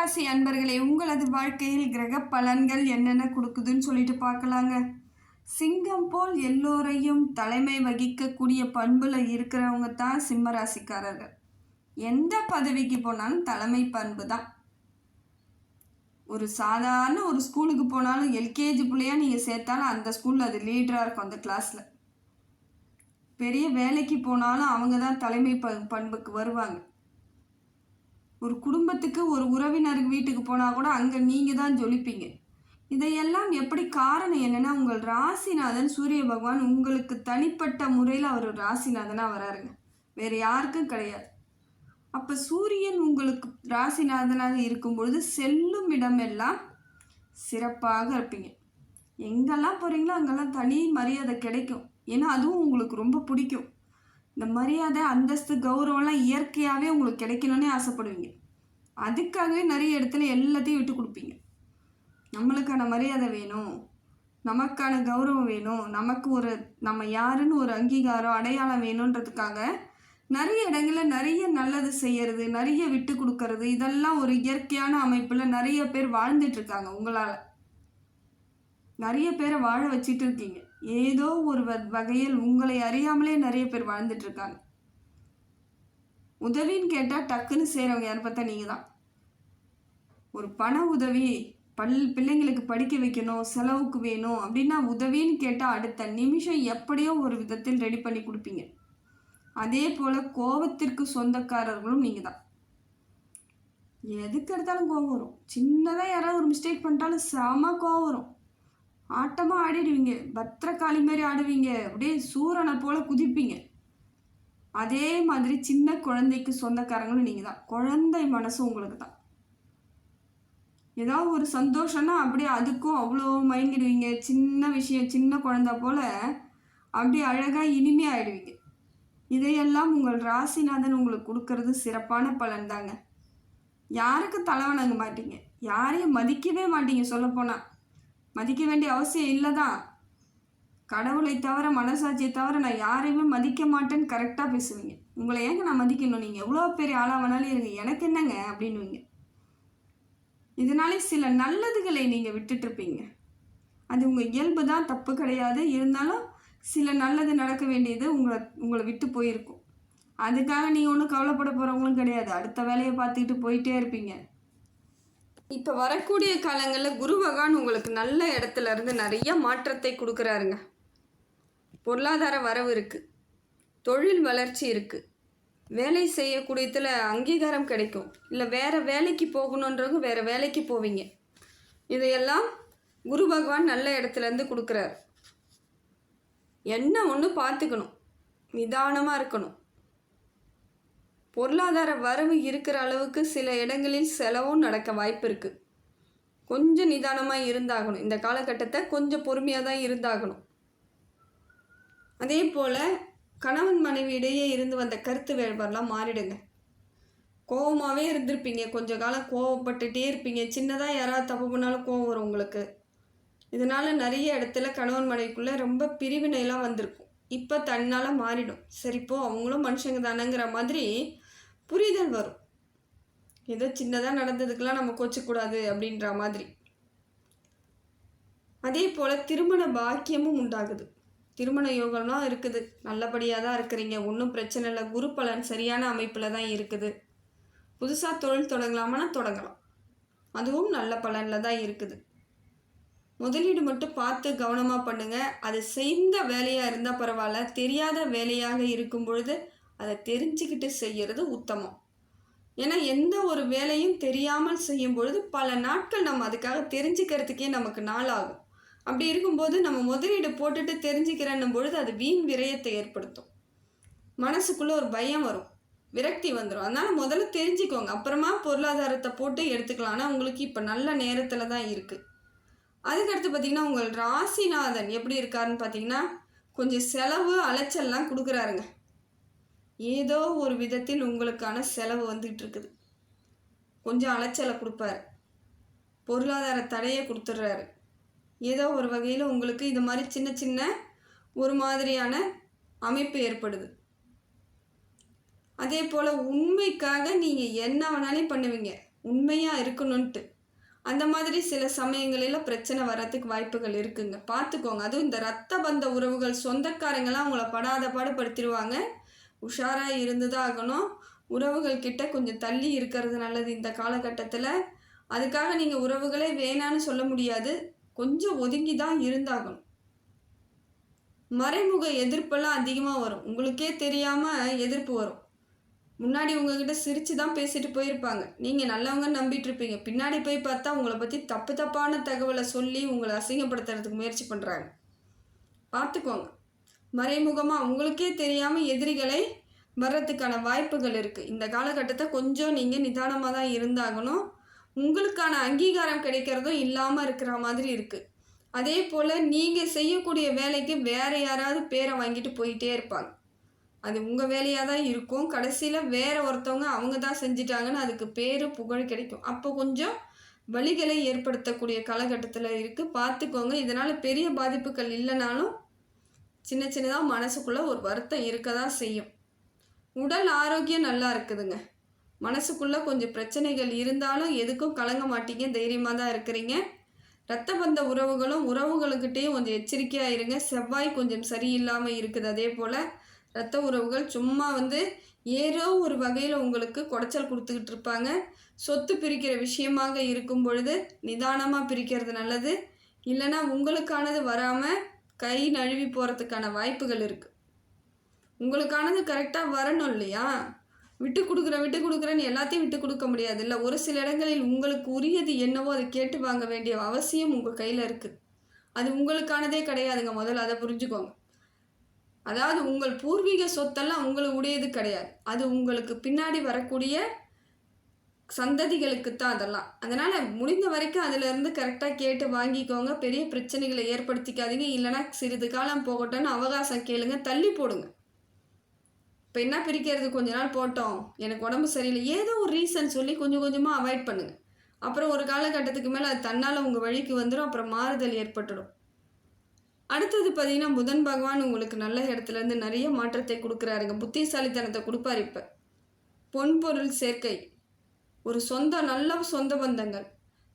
ராசி அன்பர்களே உங்களது வாழ்க்கையில் கிரக பலன்கள் என்னென்ன கொடுக்குதுன்னு சொல்லிட்டு பார்க்கலாங்க. சிங்கம் போல் எல்லோரையும் தலைமை வகிக்கக்கூடிய பண்பில் இருக்கிறவங்க தான் சிம்ம ராசிக்காரர்கள் எந்த பதவிக்கு போனாலும் தலைமை பண்பு தான். ஒரு சாதாரண ஒரு ஸ்கூலுக்கு போனாலும் எல்கேஜி பிள்ளையா நீங்கள் சேர்த்தாலும் அந்த ஸ்கூலில் அது லீடராக இருக்கும் அந்த கிளாஸில். பெரிய வேலைக்கு போனாலும் அவங்க தான் தலைமை ப பண்புக்கு வருவாங்க. ஒரு குடும்பத்துக்கு ஒரு உறவினர் வீட்டுக்கு போனால் கூட அங்கே நீங்கள் தான் ஜொலிப்பீங்க. இதையெல்லாம் எப்படி காரணம் என்னென்னா உங்கள் ராசிநாதன் சூரிய பகவான் உங்களுக்கு தனிப்பட்ட முறையில் அவர் ராசிநாதனாக வராருங்க. வேறு யாருக்கும் கிடையாது. அப்போ சூரியன் உங்களுக்கு ராசிநாதனாக இருக்கும் பொழுது செல்லும் இடமெல்லாம் சிறப்பாக இருப்பீங்க. எங்கெல்லாம் போகிறீங்களோ அங்கெல்லாம் தனி மரியாதை கிடைக்கும். ஏன்னா அதுவும் உங்களுக்கு ரொம்ப பிடிக்கும். இந்த மரியாதை அந்தஸ்து கௌரவம்லாம் இயற்கையாகவே உங்களுக்கு கிடைக்கணும்னே ஆசைப்படுவீங்க. அதுக்காகவே நிறைய இடத்துல எல்லாத்தையும் விட்டு கொடுப்பீங்க. நம்மளுக்கான மரியாதை வேணும். நமக்கான கௌரவம் வேணும். நமக்கு ஒரு நம்ம யாருன்னு ஒரு அங்கீகாரம் அடையாளம் வேணுன்றதுக்காக நிறைய இடங்களில் நிறைய நல்லது செய்யறது நிறைய விட்டு கொடுக்கறது இதெல்லாம் ஒரு இயற்கையான அமைப்பில் நிறைய பேர் வாழ்ந்துட்டு இருக்காங்க உங்களால். நிறைய பேரை வாழ வச்சிட்டு இருக்கீங்க. ஏதோ ஒரு வ- வகையில் உங்களை அறியாமலே நிறைய பேர் வாழ்ந்துட்டு இருக்காங்க உதவின்னு கேட்டால் டக்குன்னு செய்கிறவங்க யார் பார்த்தா நீங்கள் தான் ஒரு பண உதவி பல் பிள்ளைங்களுக்கு படிக்க வைக்கணும் செலவுக்கு வேணும் அப்படின்னா உதவின்னு கேட்டால் அடுத்த நிமிஷம் எப்படியோ ஒரு விதத்தில் ரெடி பண்ணி கொடுப்பீங்க. அதே போல் கோபத்திற்கு சொந்தக்காரர்களும் நீங்கள் தான் எதுக்கு எடுத்தாலும் கோபம் வரும். சின்னதாக யாராவது ஒரு மிஸ்டேக் பண்ணிட்டாலும் செம கோபம் வரும். ஆட்டமாக ஆடிடுவீங்க. பத்திரக்காளி மாதிரி ஆடுவீங்க. அப்படியே சூரனை போல் குதிப்பீங்க. அதே மாதிரி சின்ன குழந்தைக்கு சொந்தக்காரங்களும் நீங்கள் தான் குழந்தை மனசு உங்களுக்கு தான் ஏதாவது ஒரு சந்தோஷம்னா அப்படியே அதுக்கும் அவ்வளோ மயங்கிடுவீங்க. சின்ன விஷயம் சின்ன குழந்த போல் அப்படியே அழகாக இனிமையாகிடுவீங்க இதையெல்லாம் உங்கள் ராசிநாதன் உங்களுக்கு கொடுக்கறது சிறப்பான பலன் தாங்க யாருக்கு தலை வணங்க மாட்டீங்க? யாரையும் மதிக்கவே மாட்டீங்க சொல்லப்போனால் மதிக்க வேண்டிய அவசியம் இல்லை தான் கடவுளை தவிர மனசாட்சியை தவிர நான் யாரையுமே மதிக்க மாட்டேன்னு கரெக்டாக பேசுவீங்க. உங்களை ஏங்க நான் மதிக்கணும்? நீங்கள் எவ்வளோ பெரிய ஆளாக வேணாலும் இருங்க. எனக்கு என்னங்க அப்படின்னுவீங்க. இதனாலே சில நல்லதுகளை நீங்கள் விட்டுட்ருப்பீங்க அது உங்கள் இயல்பு தான் தப்பு கிடையாது. இருந்தாலும் சில நல்லது நடக்க வேண்டியது உங்களை உங்களை விட்டு போயிருக்கும். அதுக்காக நீங்கள் ஒன்றும் கவலைப்பட போகிறவங்களும் கிடையாது. அடுத்த வேலையை பார்த்துக்கிட்டு போயிட்டே இருப்பீங்க. இப்போ வரக்கூடிய காலங்களில் குரு பகவான் உங்களுக்கு நல்ல இடத்துல இருந்து நிறைய மாற்றத்தை கொடுக்குறாருங்க. பொருளாதார வரவு இருக்குது தொழில் வளர்ச்சி இருக்குது வேலை செய்யக்கூடியதில் அங்கீகாரம் கிடைக்கும். இல்லை வேறு வேலைக்கு போகணுன்றவங்க வேறு வேலைக்கு போவீங்க. இதையெல்லாம் குரு பகவான் நல்ல இடத்துலேருந்து கொடுக்குறாரு. என்ன ஒன்று பார்த்துக்கணும். நிதானமாக இருக்கணும். பொருளாதார வரவு இருக்கிற அளவுக்கு சில இடங்களில் செலவும் நடக்க வாய்ப்பு இருக்குது கொஞ்சம் நிதானமாக இருந்தாகணும். இந்த காலகட்டத்தை கொஞ்சம் பொறுமையாக தான் இருந்தாகணும். அதே போல் கணவன் மனைவி இடையே இருந்து வந்த கருத்து வேறுபாடுலாம் மாறிடுங்க. கோவமாகவே இருந்திருப்பீங்க. கொஞ்ச காலம் கோவப்பட்டுகிட்டே இருப்பீங்க. சின்னதாக யாராவது தப்பு பண்ணாலும் கோவம் வரும் உங்களுக்கு. இதனால் நிறைய இடத்துல கணவன் மனைவிக்குள்ளே ரொம்ப பிரிவினைலாம் வந்திருக்கும். இப்போ தன்னால் மாறிடும். சரிப்போ அவங்களும் மனுஷங்க தானேங்கிற மாதிரி புரிதல் வரும். ஏதோ சின்னதாக நடந்ததுக்கெல்லாம் நம்ம கோச்சக்கூடாது அப்படின்ற மாதிரி. அதே போல் திருமண பாக்கியமும் உண்டாகுது. திருமண யோகம்லாம் இருக்குது. நல்லபடியாக தான் இருக்கிறீங்க. ஒன்றும் பிரச்சனை இல்லை. குரு பலன் சரியான அமைப்பில் தான் இருக்குது. புதுசாக தொழில் தொடங்கலாமான்னா தொடங்கலாம். அதுவும் நல்ல பலனில் தான் இருக்குது. முதலீடு மட்டும் பார்த்து கவனமாக பண்ணுங்கள் அது செய்த வேலையாக இருந்தால் பரவாயில்ல. தெரியாத வேலையாக இருக்கும் பொழுது அதை தெரிஞ்சுக்கிட்டு செய்கிறது உத்தமம். ஏன்னா எந்த ஒரு வேலையும் தெரியாமல் செய்யும் பொழுது பல நாட்கள் நம்ம அதுக்காக தெரிஞ்சுக்கிறதுக்கே நமக்கு நாள் ஆகும் அப்படி இருக்கும்போது நம்ம முதலீடு போட்டுட்டு தெரிஞ்சுக்கிறன்னும் பொழுது அது வீண் விரயத்தை ஏற்படுத்தும். மனசுக்குள்ளே ஒரு பயம் வரும். விரக்தி வந்துடும் அதனால் முதல்ல தெரிஞ்சுக்கோங்க. அப்புறமா பொருளாதாரத்தை போட்டு எடுத்துக்கலாம். ஆனால் உங்களுக்கு இப்போ நல்ல நேரத்தில் தான் இருக்குது அதுக்கடுத்து பார்த்தீங்கன்னா உங்கள் ராசிநாதன் எப்படி இருக்காருன்னு பார்த்தீங்கன்னா கொஞ்சம் செலவு அலைச்சல்லாம் கொடுக்குறாருங்க. ஏதோ ஒரு விதத்தில் உங்களுக்கான செலவு வந்துகிட்டு இருக்குது கொஞ்சம் அலைச்சலை கொடுப்பாரு. பொருளாதார தடையை கொடுத்துட்றாரு. ஏதோ ஒரு வகையில் உங்களுக்கு இது மாதிரி சின்ன சின்ன ஒரு மாதிரியான அமைப்பு ஏற்படுது. அதே போல் உண்மைக்காக நீங்கள் என்ன வேணாலும் பண்ணுவீங்க. உண்மையாக இருக்கணுன்ட்டு அந்த மாதிரி சில சமயங்களில் பிரச்சனை வர்றதுக்கு வாய்ப்புகள் இருக்குங்க. பார்த்துக்கோங்க. அதுவும் இந்த ரத்த பந்த உறவுகள் சொந்தக்காரங்களாம் உங்களை படாத பாடுபடுத்திடுவாங்க உஷாராக இருந்து தான் ஆகணும். உறவுகள் கிட்ட கொஞ்சம் தள்ளி இருக்கிறது நல்லது இந்த காலகட்டத்தில். அதுக்காக நீங்கள் உறவுகளே வேணான்னு சொல்ல முடியாது. கொஞ்சம் ஒதுங்கி தான் இருந்தாகணும். மறைமுக எதிர்ப்பெல்லாம் அதிகமாக வரும். உங்களுக்கே தெரியாமல் எதிர்ப்பு வரும். முன்னாடி உங்ககிட்ட சிரித்து தான் பேசிட்டு போயிருப்பாங்க. நீங்கள் நல்லவங்க நம்பிட்டு இருப்பீங்க பின்னாடி போய் பார்த்தா உங்களை பற்றி தப்பு தப்பான தகவலை சொல்லி உங்களை அசிங்கப்படுத்துறதுக்கு முயற்சி பண்ணுறாங்க பார்த்துக்கோங்க. மறைமுகமாக உங்களுக்கே தெரியாமல் எதிரிகளை வர்றதுக்கான வாய்ப்புகள் இருக்குது இந்த காலகட்டத்தை கொஞ்சம் நீங்கள் நிதானமாக தான் இருந்தாகணும். உங்களுக்கான அங்கீகாரம் கிடைக்கிறதும் இல்லாமல் இருக்கிற மாதிரி இருக்குது அதே போல் நீங்கள் செய்யக்கூடிய வேலைக்கு வேறு யாராவது பேரை வாங்கிட்டு போயிட்டே இருப்பாங்க. அது உங்கள் வேலையாக தான் இருக்கும். கடைசியில் வேறு ஒருத்தவங்க அவங்க தான் செஞ்சிட்டாங்கன்னு அதுக்கு பேர் புகழ் கிடைக்கும். அப்போ கொஞ்சம் வழிகளை ஏற்படுத்தக்கூடிய காலகட்டத்தில் இருக்குது பார்த்துக்கோங்க. இதனால் பெரிய பாதிப்புகள் இல்லைனாலும் சின்ன சின்னதாக மனசுக்குள்ளே ஒரு வருத்தம் இருக்க தான் செய்யும். உடல் ஆரோக்கியம் நல்லா இருக்குதுங்க. மனசுக்குள்ளே கொஞ்சம் பிரச்சனைகள் இருந்தாலும் எதுக்கும் கலங்க மாட்டீங்க தைரியமாக தான் இருக்கிறீங்க. ரத்த பந்த உறவுகளும் உறவுகளுக்கிட்டேயும் கொஞ்சம் எச்சரிக்கையாக இருங்க. செவ்வாய் கொஞ்சம் சரியில்லாமல் இருக்குது. அதே போல் ரத்த உறவுகள் சும்மா வந்து ஏதோ ஒரு வகையில் உங்களுக்கு குடைச்சல் கொடுத்துக்கிட்டு இருப்பாங்க. சொத்து பிரிக்கிற விஷயமாக இருக்கும் பொழுது நிதானமாக பிரிக்கிறது நல்லது. இல்லைன்னா உங்களுக்கானது வராமல் கை நழுவி போகிறதுக்கான வாய்ப்புகள் இருக்குது உங்களுக்கானது கரெக்டாக வரணும் இல்லையா? விட்டு கொடுக்குறேன் விட்டு கொடுக்குறேன்னு எல்லாத்தையும் விட்டு கொடுக்க முடியாது இல்லை ஒரு சில இடங்களில் உங்களுக்கு உரியது என்னவோ அதை கேட்டு வாங்க வேண்டிய அவசியம் உங்கள் கையில் இருக்குது அது உங்களுக்கானதே கிடையாதுங்க. முதல்ல அதை புரிஞ்சுக்கோங்க. அதாவது உங்கள் பூர்வீக சொத்தெல்லாம் உங்களுக்கு உடையது கிடையாது. அது உங்களுக்கு பின்னாடி வரக்கூடிய சந்ததிகளுக்கு தான் அதெல்லாம். அதனால் முடிந்த வரைக்கும் அதிலேருந்து கரெக்டாக கேட்டு வாங்கிக்கோங்க. பெரிய பிரச்சனைகளை ஏற்படுத்திக்காதீங்க. இல்லைனா சிறிது காலம் போகட்டும்னு அவகாசம் கேளுங்க. தள்ளி போடுங்க. இப்போ என்ன பிரிக்கிறது? கொஞ்ச நாள் போட்டோம். எனக்கு உடம்பு சரியில்லை. ஏதோ ஒரு ரீசன் சொல்லி கொஞ்சம் கொஞ்சமாக அவாய்ட் பண்ணுங்கள் அப்புறம் ஒரு காலகட்டத்துக்கு மேலே அது தன்னால் உங்கள் வழிக்கு வந்துடும் அப்புறம் மாறுதல் ஏற்பட்டுடும். அடுத்தது பார்த்தீங்கன்னா புதன் பகவான் உங்களுக்கு நல்ல இடத்துலேருந்து நிறைய மாற்றத்தை கொடுக்குறாருங்க. புத்திசாலித்தனத்தை கொடுப்பார் இப்போ. பொன் பொருள் சேர்க்கை. ஒரு சொந்த நல்ல சொந்த பந்தங்கள்.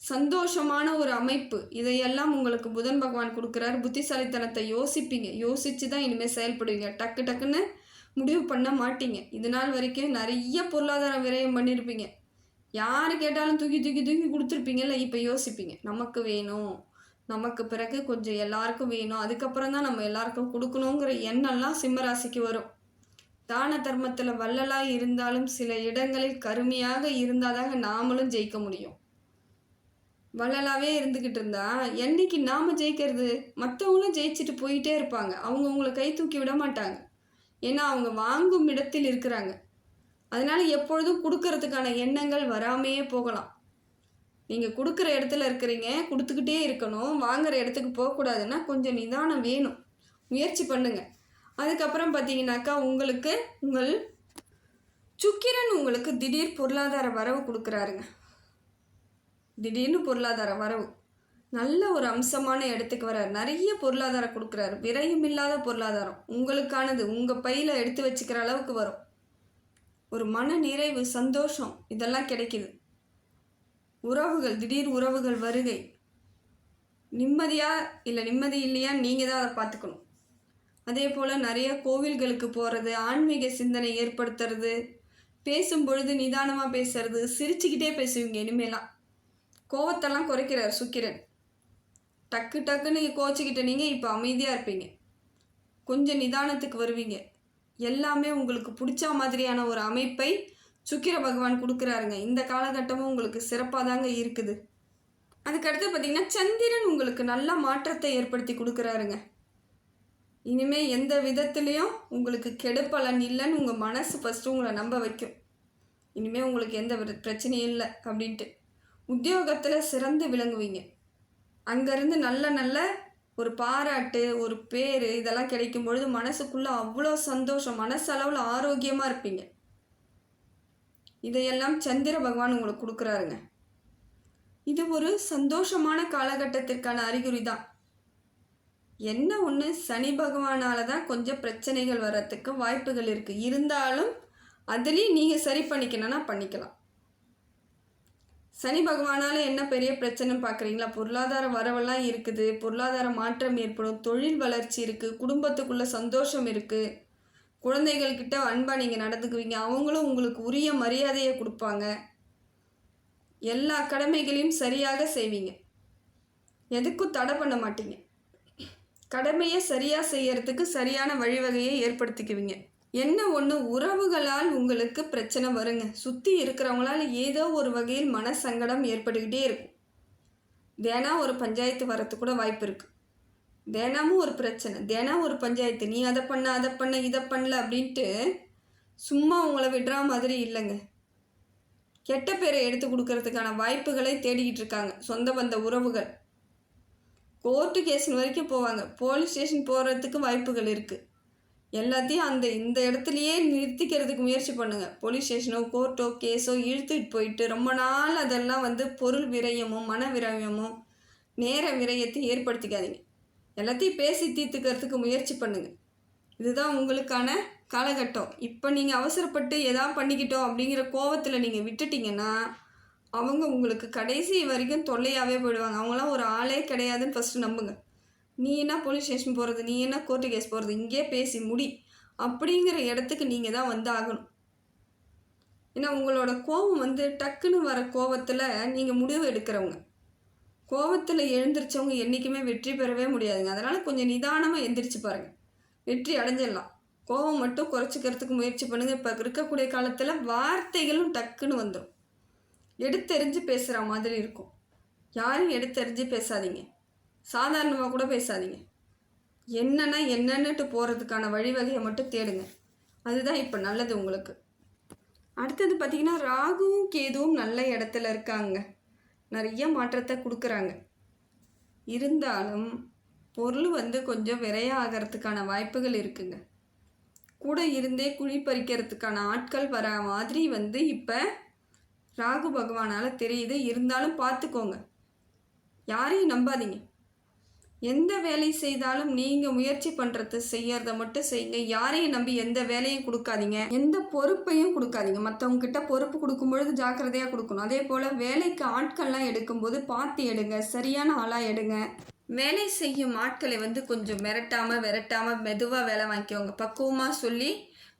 சந்தோஷமான ஒரு அமைப்பு. இதையெல்லாம் உங்களுக்கு புதன் பகவான் கொடுக்குறாரு. புத்திசாலித்தனத்தை யோசிப்பீங்க. யோசித்து தான் இனிமேல் செயல்படுவீங்க. டக்கு டக்குன்னு முடிவு பண்ண மாட்டீங்க. இது நாள் வரைக்கும் நிறைய பொருளாதார விரயம் பண்ணியிருப்பீங்க யார் கேட்டாலும் தூக்கி தூக்கி தூக்கி கொடுத்துருப்பீங்கல்ல இப்போ யோசிப்பீங்க. நமக்கு வேணும். நமக்கு பிறகு கொஞ்சம் எல்லாருக்கும் வேணும். அதுக்கப்புறம் தான் நம்ம எல்லாருக்கும் கொடுக்கணுங்கிற எண்ணம்லாம் சிம்மராசிக்கு வரும். தான தர்மத்தில் வள்ளலாக இருந்தாலும் சில இடங்களில் கருமையாக இருந்தாதாக நாமளும் ஜெயிக்க முடியும். வள்ளலாகவே இருந்துக்கிட்டு இருந்தா என்னைக்கு நாம் ஜெயிக்கிறது? மற்றவங்களும் ஜெயிச்சுட்டு போயிட்டே இருப்பாங்க. அவங்க உங்களை கை தூக்கி விட மாட்டாங்க. ஏன்னா அவங்க வாங்கும் இடத்தில் இருக்கிறாங்க. அதனால் எப்பொழுதும் கொடுக்கறதுக்கான எண்ணங்கள் வராமையே போகலாம். நீங்கள் கொடுக்குற இடத்துல இருக்கிறீங்க கொடுத்துக்கிட்டே இருக்கணும். வாங்குற இடத்துக்கு போகக்கூடாதுன்னா கொஞ்சம் நிதானம் வேணும். முயற்சி பண்ணுங்கள் அதுக்கப்புறம் பார்த்தீங்கன்னாக்கா உங்களுக்கு உங்கள் சுக்கிரன் உங்களுக்கு திடீர் பொருளாதார வரவு கொடுக்குறாருங்க. திடீர்னு பொருளாதார வரவு. நல்ல ஒரு அம்சமான இடத்துக்கு வரார் நிறைய பொருளாதாரம் கொடுக்குறாரு. விரயம் இல்லாத பொருளாதாரம். உங்களுக்கானது உங்கள் பையில் எடுத்து வச்சுக்கிற அளவுக்கு வரும். ஒரு மன நிறைவு சந்தோஷம் இதெல்லாம் கிடைக்கிது. உறவுகள் திடீர் உறவுகள் வருகை. நிம்மதியா இல்லை நிம்மதி இல்லையா? நீங்கள் தான் அதை பார்த்துக்கணும். அதே போல் நிறைய கோவில்களுக்கு போகிறது ஆன்மீக சிந்தனை ஏற்படுத்துறது பேசும் பொழுது நிதானமாக பேசுறது சிரிச்சுக்கிட்டே பேசுவீங்க இனிமேலாம். கோவத்தெல்லாம் குறைக்கிறார் சுக்கிரன். டக்கு டக்குன்னு கோச்சிக்கிட்ட நீங்கள் இப்போ அமைதியாக இருப்பீங்க. கொஞ்சம் நிதானத்துக்கு வருவீங்க. எல்லாமே உங்களுக்கு பிடிச்ச மாதிரியான ஒரு அமைப்பை சுக்கிர பகவான் கொடுக்குறாருங்க. இந்த காலகட்டமும் உங்களுக்கு சிறப்பாக தாங்க இருக்குது. அதுக்கடுத்து பார்த்திங்கன்னா சந்திரன் உங்களுக்கு நல்ல மாற்றத்தை ஏற்படுத்தி கொடுக்குறாருங்க. இனிமேல் எந்த விதத்துலேயும் உங்களுக்கு கெடுப்பலன் இல்லைன்னு உங்கள் மனசு ஃபஸ்ட்டு உங்களை நம்ப வைக்கும். இனிமேல் உங்களுக்கு எந்த பிரச்சனையும் இல்லை அப்படின்ட்டு. உத்தியோகத்தில் சிறந்து விளங்குவீங்க. அங்கேருந்து நல்ல நல்ல ஒரு பாராட்டு ஒரு பேர் இதெல்லாம் கிடைக்கும் பொழுது மனசுக்குள்ளே அவ்வளோ சந்தோஷம் மனசளவில் ஆரோக்கியமாக இருப்பீங்க. இதையெல்லாம் சந்திர பகவான் உங்களுக்கு கொடுக்குறாருங்க. இது ஒரு சந்தோஷமான காலகட்டத்திற்கான அறிகுறி தான் என்ன ஒன்று சனி பகவானால் தான் கொஞ்சம் பிரச்சனைகள் வர்றதுக்கு வாய்ப்புகள் இருக்குது இருந்தாலும் அதுலேயும் நீங்கள் சரி பண்ணிக்கணும்னா பண்ணிக்கலாம். சனி பகவானால் என்ன பெரிய பிரச்சனைன்னு பார்க்குறீங்களா பொருளாதார வரவெல்லாம் இருக்குது. பொருளாதார மாற்றம் ஏற்படும். தொழில் வளர்ச்சி இருக்குது குடும்பத்துக்குள்ளே சந்தோஷம் இருக்குது குழந்தைகள்கிட்ட அன்பாக நீங்கள் நடந்துக்குவீங்க. அவங்களும் உங்களுக்கு உரிய மரியாதையை கொடுப்பாங்க. எல்லா கடமைகளையும் சரியாக செய்வீங்க. எதுக்கும் தடை பண்ண மாட்டீங்க. கடமையை சரியாக செய்யறதுக்கு சரியான வழிவகையை ஏற்படுத்திக்குவீங்க. என்ன ஒன்று உறவுகளால் உங்களுக்கு பிரச்சனை வருங்க. சுற்றி இருக்கிறவங்களால் ஏதோ ஒரு வகையில் மனசங்கடம் ஏற்பட்டுக்கிட்டே இருக்கும். தினம் ஒரு பஞ்சாயத்து வரத்து கூட வாய்ப்பு இருக்குது தினமும் ஒரு பிரச்சனை. தினம் ஒரு பஞ்சாயத்து. நீ அதை பண்ண அதை பண்ண இதை பண்ணல அப்படின்ட்டு சும்மா உங்களை விடுற மாதிரி இல்லைங்க. கெட்ட பேரை எடுத்து கொடுக்கறதுக்கான வாய்ப்புகளை தேடிக்கிட்டு இருக்காங்க. சொந்த பந்த உறவுகள். கோர்ட்டு கேஸ் வரைக்கும் போவாங்க. போலீஸ் ஸ்டேஷன் போகிறதுக்கு வாய்ப்புகள் இருக்குது எல்லாத்தையும் அந்த இந்த இடத்துலையே நிறுத்திக்கிறதுக்கு முயற்சி பண்ணுங்கள் போலீஸ் ஸ்டேஷனோ கோர்ட்டோ கேஸோ இழுத்துட்டு போயிட்டு ரொம்ப நாள் அதெல்லாம் வந்து பொருள் விரயமும் மன விரயமும் நேர விரயத்தை ஏற்படுத்திக்காதீங்க. எல்லாத்தையும் பேசி தீர்த்துக்கிறதுக்கு முயற்சி பண்ணுங்கள் இதுதான் உங்களுக்கான காலகட்டம். இப்போ நீங்கள் அவசரப்பட்டு எதா பண்ணிக்கிட்டோம் அப்படிங்கிற கோவத்தில் நீங்கள் விட்டுட்டீங்கன்னா அவங்க உங்களுக்கு கடைசி வரைக்கும் தொல்லையாகவே போயிடுவாங்க. அவங்களாம் ஒரு ஆளே கிடையாதுன்னு ஃபஸ்ட்டு நம்புங்க. நீ என்ன போலீஸ் ஸ்டேஷன் போகிறது நீ என்ன கோர்ட்டு கேஸ் போகிறது இங்கே பேசி முடி. அப்படிங்கிற இடத்துக்கு நீங்கள் தான் வந்து ஆகணும் ஏன்னா உங்களோட கோபம் வந்து டக்குன்னு வர கோபத்தில் நீங்கள் முடிவு எடுக்கிறவங்க. கோபத்தில் எழுந்திரிச்சவங்க என்றைக்குமே வெற்றி பெறவே முடியாதுங்க. அதனால் கொஞ்சம் நிதானமாக எந்திரிச்சு பாருங்கள் வெற்றி அடைஞ்சிடலாம். கோபம் மட்டும் குறைச்சிக்கிறதுக்கு முயற்சி பண்ணுங்கள் இப்போ இருக்கக்கூடிய காலத்தில் வார்த்தைகளும் டக்குன்னு வந்துடும் எடுத்தெறிஞ்சு பேசுகிற மாதிரி இருக்கும். யாரும் எடுத்தெறிஞ்சு பேசாதீங்க. சாதாரணமாக கூட பேசாதீங்க. என்னென்னா என்னன்னுட்டு போகிறதுக்கான வழிவகையை மட்டும் தேடுங்க. அதுதான் இப்போ நல்லது உங்களுக்கு. அடுத்தது பார்த்திங்கன்னா ராகுவும் கேதுவும் நல்ல இடத்துல இருக்காங்க. நிறைய மாற்றத்தை கொடுக்குறாங்க. இருந்தாலும் பொருள் வந்து கொஞ்சம் விரையாகிறதுக்கான வாய்ப்புகள் இருக்குங்க. கூட இருந்தே குழி பறிக்கிறதுக்கான ஆட்கள் வர மாதிரி வந்து இப்போ ராகு பகவானால் தெரியுது. இருந்தாலும் பார்த்துக்கோங்க. யாரையும் நம்பாதீங்க. எந்த வேலை செய்தாலும் நீங்கள் முயற்சி பண்ணுறது செய்யறத மட்டும் செய்யுங்க. யாரையும் நம்பி எந்த வேலையும் கொடுக்காதீங்க. எந்த பொறுப்பையும் கொடுக்காதீங்க. மற்றவங்க கிட்ட பொறுப்பு கொடுக்கும் பொழுது ஜாக்கிரதையாக கொடுக்கணும். அதே போல் வேலைக்கு ஆட்கள்லாம் எடுக்கும்போது பார்த்து எடுங்க. சரியான ஆளாக எடுங்க. வேலை செய்யும் ஆட்களை வந்து கொஞ்சம் மிரட்டாமல் விரட்டாமல் மெதுவாக வேலை வாங்கிக்கோங்க. பக்குவமாக சொல்லி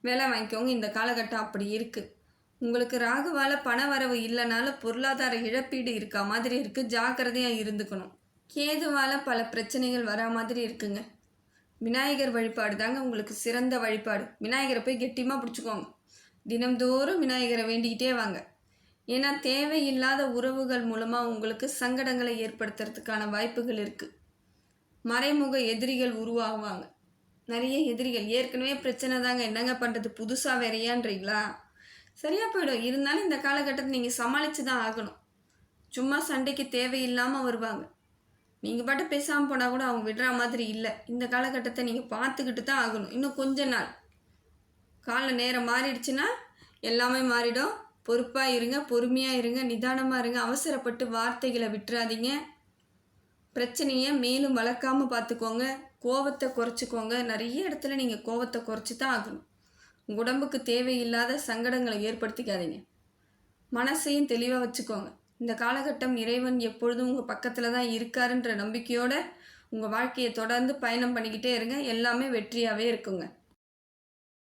வேலை வாங்கிக்கோங்க. இந்த காலகட்டம் அப்படி இருக்குது உங்களுக்கு ராகுவால பண வரவு இல்லைனாலும் பொருளாதார இழப்பீடு இருக்கா மாதிரி இருக்குது ஜாக்கிரதையாக இருந்துக்கணும். கேதுவால பல பிரச்சனைகள் வரா மாதிரி இருக்குங்க. விநாயகர் வழிபாடு தாங்க உங்களுக்கு சிறந்த வழிபாடு. விநாயகரை போய் கெட்டியமாக பிடிச்சிக்கோங்க. தினம்தோறும் விநாயகரை வேண்டிக்கிட்டே வாங்க. ஏன்னா தேவையில்லாத உறவுகள் மூலமாக உங்களுக்கு சங்கடங்களை ஏற்படுத்துறதுக்கான வாய்ப்புகள் இருக்குது மறைமுக எதிரிகள் உருவாகுவாங்க நிறைய எதிரிகள். ஏற்கனவே பிரச்சனை தாங்க. என்னங்க பண்ணுறது புதுசாக வேறையான்றீங்களா? சரியாக போயிடும். இருந்தாலும் இந்த காலகட்டத்தை நீங்கள் சமாளித்து தான் ஆகணும். சும்மா சண்டைக்கு தேவையில்லாமல் வருவாங்க. நீங்கள் பாட்டு பேசாமல் போனால் கூட அவங்க விடுற மாதிரி இல்லை. இந்த காலகட்டத்தை நீங்கள் பார்த்துக்கிட்டு தான் ஆகணும். இன்னும் கொஞ்ச நாள். கால நேரம் மாறிடுச்சுன்னா எல்லாமே மாறிடும். பொறுப்பாக இருங்க பொறுமையாக இருங்க நிதானமாக இருங்க. அவசரப்பட்டு வார்த்தைகளை விட்டுறாதீங்க. பிரச்சனையை மேலும் வளர்க்காமல் பார்த்துக்கோங்க. கோவத்தை குறைச்சிக்கோங்க. நிறைய இடத்துல நீங்கள் கோவத்தை குறைச்சி தான் ஆகணும். உங்கள் உடம்புக்கு தேவையில்லாத சங்கடங்களை ஏற்படுத்திக்காதீங்க. மனசையும் தெளிவாக வச்சுக்கோங்க. இந்த காலகட்டம் இறைவன் எப்பொழுதும் உங்கள் பக்கத்தில் தான் இருக்காருன்ற நம்பிக்கையோடு உங்கள் வாழ்க்கையை தொடர்ந்து பயணம் பண்ணிக்கிட்டே இருங்க. எல்லாமே வெற்றியாகவே இருக்குங்க.